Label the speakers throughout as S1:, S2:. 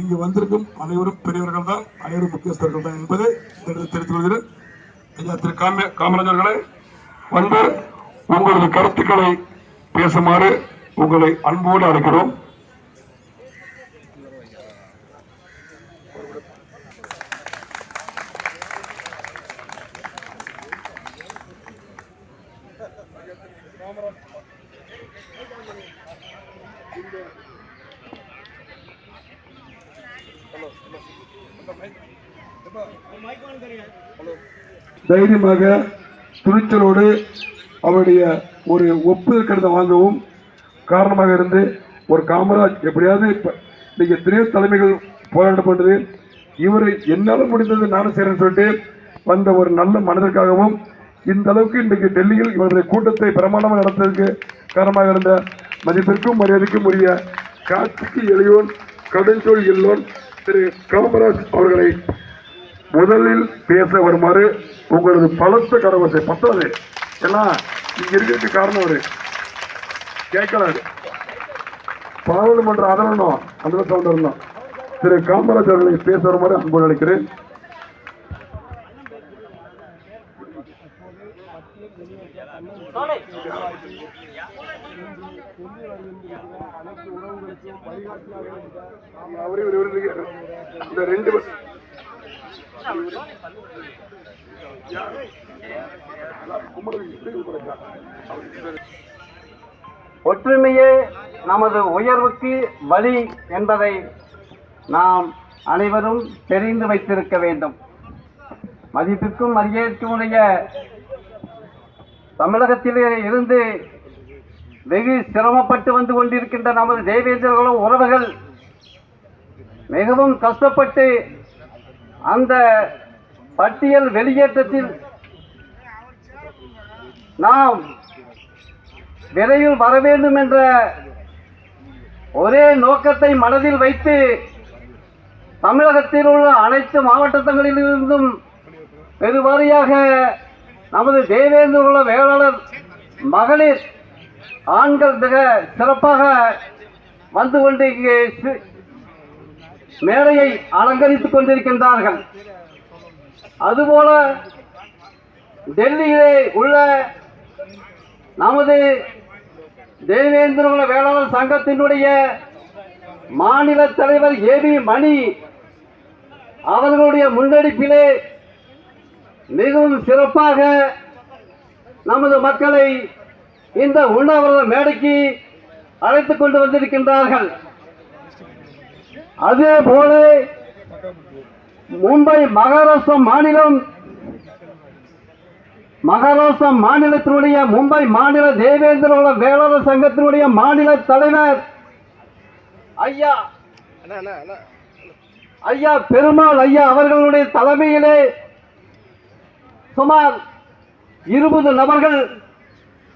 S1: இங்கு வந்திருக்கும் அனைவரும் பெரியவர்கள் தான் அனைவரும் முக்கியஸ்தர்கள் தான் என்பதை இந்த தெரிவித்துக் கொள்கிறேன். ஐயா திரு காம காமராஜர்களே வந்து உங்களது கருத்துக்களை பேசுமாறு உங்களை அன்போடு அழைக்கிறோம். தைரியமாக துணிச்சலோடு அவருடைய ஒரு ஒப்புதல் கடிதம் வாங்கவும் காரணமாக இருந்து ஒரு காமராஜ் எப்படியாவது இப்போ இன்னைக்கு எத்தனையோ தலைமைகள் போராட்டம் பண்ணுது இவர் என்னால் முடிந்தது நானும் செய்கிறேன்னு சொல்லிட்டு வந்த ஒரு நல்ல மனதிற்காகவும் இந்த அளவுக்கு இன்றைக்கு டெல்லியில் இவருடைய கூட்டத்தை பிரமாணமாக நடத்துவதற்கு காரணமாக இருந்த மதிப்பிற்கும் மரியாதைக்கும் உரிய காட்சிக்கு எளியோன் கடுஞ்சொல் எல்லோன் திரு காமராஜ் அவர்களை முதலில் பேச வருமாறு உங்களது பலத்த கரவசை பத்தாது. ஏன்னா இங்க இருக்கிறதுக்கு காரணம் அவரு. கேட்கலாரு பாராளுமன்ற அதரணும் அந்த சவுண்ட் வரணும் திரு காமராஜ் அவர்களை பேச வருமாறு அன்போடு அழைக்கிறேன். அவரே ஒரு இந்த ரெண்டு பஸ்.
S2: ஒற்றுமையே நமது உயர்வுக்கு வழி என்பதை நாம் அனைவரும் தெரிந்து வைத்திருக்க வேண்டும். மதிப்பிற்கும் மரியாதைக்குரிய தமிழகத்திலே இருந்து வெகு சிரமப்பட்டு வந்து கொண்டிருக்கின்ற நமது தேவேந்திரர்களும் உறவுகள் மிகவும் கஷ்டப்பட்டு அந்த பட்டியல் வெளியேற்றத்தில் நாம் விரைவில் வர வேண்டும் என்ற ஒரே நோக்கத்தை மனதில் வைத்து தமிழகத்தில் உள்ள அனைத்து மாவட்டங்களிலிருந்தும் பெருவாரியாக நமது தேவேந்திர உள்ள வேளாளர் மகளிர் ஆண்கள் மிக சிறப்பாக வந்து கொண்டு இங்கே மேடையை அலங்கரித்துக் கொண்டிருக்கின்றார்கள். அதுபோல டெல்லியிலே உள்ள நமது தேவேந்திரகுல வேளாளர் சங்கத்தினுடைய மாநில தலைவர் ஏ பி மணி அவர்களுடைய முன்னெடுப்பிலே மிகவும் சிறப்பாக நமது மக்களை இந்த உண்ணாவிரத மேடைக்கு அழைத்துக் கொண்டு வந்திருக்கின்றார்கள். அதே போல மும்பை மகாராஷ்டிரா மாநிலம் மகாராஷ்டிரா மாநிலத்தினுடைய மும்பை மாநில தேவேந்திர குல வேளாளர் சங்கத்தினுடைய மாநில தலைவர் ஐயா ஐயா பெருமாள் ஐயா அவர்களுடைய தலைமையிலே சுமார் இருபது நபர்கள்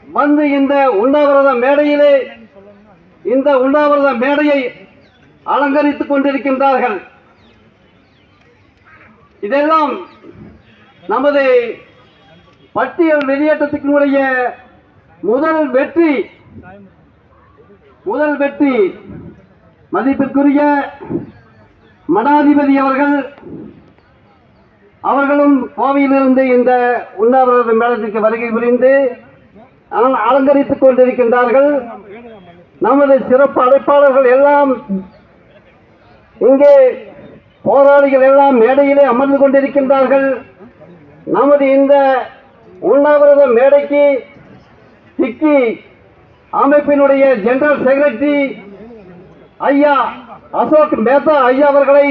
S2: வந்து இந்த உண்ணாவிரத மேடையிலே இந்த உண்ணாவிரத மேடையை அலங்கரித்துக் கொண்டிருக்கின்றார்கள். இதெல்லாம் நமது பட்டியல் வெளியேற்றத்தினுடைய முதல் வெற்றி முதல் வெற்றி மதிப்பிற்குரிய மடாதிபதி அவர்கள் அவர்களும் கோவையிலிருந்து இந்த உண்ணாவிரத மேளத்திற்கு வருகை புரிந்து அலங்கரித்துக் கொண்டிருக்கின்றார்கள். நமது சிறப்பு அழைப்பாளர்கள் எல்லாம் இங்கே போராளிகள் எல்லாம் மேடையிலே அமர்ந்து கொண்டிருக்கின்றார்கள். நமது இந்த உண்ணாவிரத மேடைக்கு சிக்கி அமைப்பினுடைய ஜெனரல் செக்ரட்டரி ஐயா அசோக் மேத்தா ஐயா அவர்களை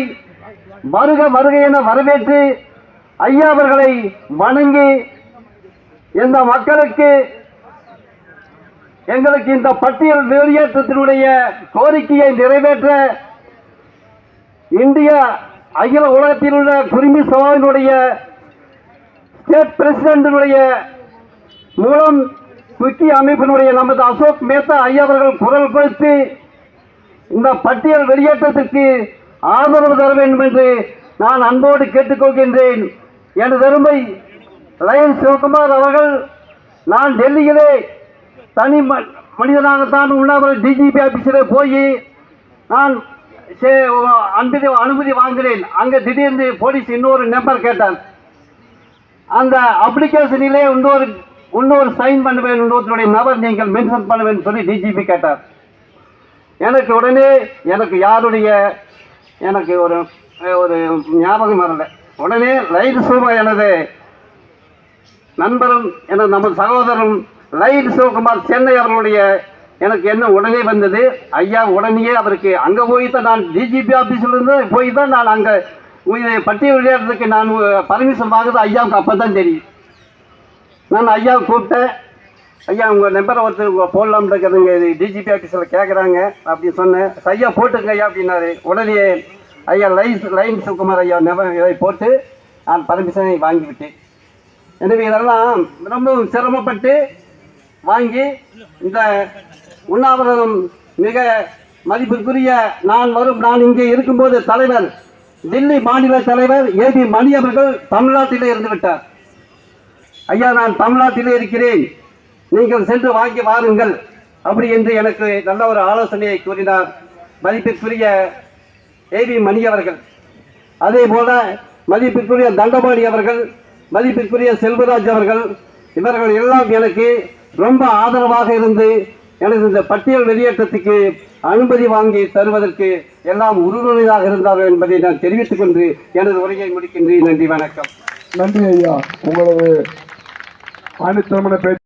S2: வருக வருக என வரவேற்று ஐயா அவர்களை வணங்கி இந்த மக்களுக்கு எங்களுக்கு இந்த பட்டியல் வெளியேற்றத்தினுடைய கோரிக்கையை நிறைவேற்ற இந்திய அகில உலகத்தில் உள்ள குருமி சபாவினுடைய ஸ்டேட் பிரசிடண்டினுடைய மூலம் முக்கிய அமைப்பினுடைய நமது அசோக் மேத்தா ஐயாவர்கள் குரல் கொடுத்து இந்த பட்டியல் வெளியேற்றத்திற்கு ஆதரவு தர வேண்டும் என்று நான் அன்போடு கேட்டுக்கொள்கின்றேன். எனது அருமை லயன் சிவகுமார் அவர்கள் நான் டெல்லியிலே தனி மனிதனாகத்தான் உண்ணாவிரத டிஜிபி ஆபீஸில் போய் நான் சே- அனுமதி அனுமதி வாங்கினேன். அங்கே திடீர்னு போலீஸ் இன்னொரு நம்பர் கேட்டார் அந்த அப்ளிகேஷனிலே இன்னொரு இன்னொரு சைன் பண்ணுவேன். இன்னொருத்தருடைய நபர் நீங்கள் மென்ஷன் பண்ணுவேன்னு சொல்லி டிஜிபி கேட்டார். எனக்கு உடனே எனக்கு யாருடைய எனக்கு ஒரு ஒரு ஞாபகம் வரல. உடனே லைட் சூமா எனது நண்பரும் எனது நமது சகோதரரும் லைட் சிவகுமார் சென்னை அவர்களுடைய எனக்கு என்ன உடனே வந்தது ஐயா உடனே அவருக்கு அங்கே போய் தான் நான் டிஜிபி ஆஃபீஸில் இருந்து போய் தான் நான் அங்கே பட்டியல் விளையாடுறதுக்கு நான் பர்மிஷன் வாங்குறது ஐயாவுக்கு அப்போ தான் தெரியும். நான் ஐயாவை கூப்பிட்டேன். ஐயா உங்கள் நம்பரை ஒருத்தர் போடலாம்னு போடலாம் இருக்கிறதுங்க டிஜிபி ஆஃபீஸில் கேட்குறாங்க அப்படின்னு சொன்னேன். ஐயா போட்டுங்க ஐயா அப்படின்னாரு. உடனே ஐயா லைன் லைன் சிவகுமார் ஐயா நம்பர் இதை போட்டு நான் பர்மிஷனை வாங்கிவிட்டேன். எனவே இதெல்லாம் ரொம்ப சிரமப்பட்டு வாங்கி இந்த உண்ணாவிரதம் மிக மதிப்பிற்குரிய நான் வரும். நான் இங்கே இருக்கும்போது தலைவர் தில்லி மாநில தலைவர் ஏபி மணி அவர்கள் தமிழ்நாட்டிலே இருந்து விட்டார். ஐயா நான் தமிழ்நாட்டிலே இருக்கிறேன். நீங்கள் சென்று வாங்கி வாருங்கள். அப்படி என்று எனக்கு நல்ல ஒரு ஆலோசனையை கூறினார் மதிப்பிற்குரிய ஏபி மணி அவர்கள். அதே போல மதிப்பிற்குரிய தண்டபாணி அவர்கள் மதிப்பிற்குரிய செல்வராஜ் அவர்கள் இவர்கள் எல்லாம் எனக்கு ரொம்ப ஆதரவாக இருந்து எனது இந்த பட்டியல் வெளியேற்றத்துக்கு அனுமதி வாங்கி தருவதற்கு எல்லாம் உறுதுணையாக இருந்தார்கள் என்பதை நான் தெரிவித்துக் கொண்டு எனது உரையை முடிக்கின்றேன். நன்றி வணக்கம்.
S1: நன்றி ஐயா. உங்களது ஆணித்தரமான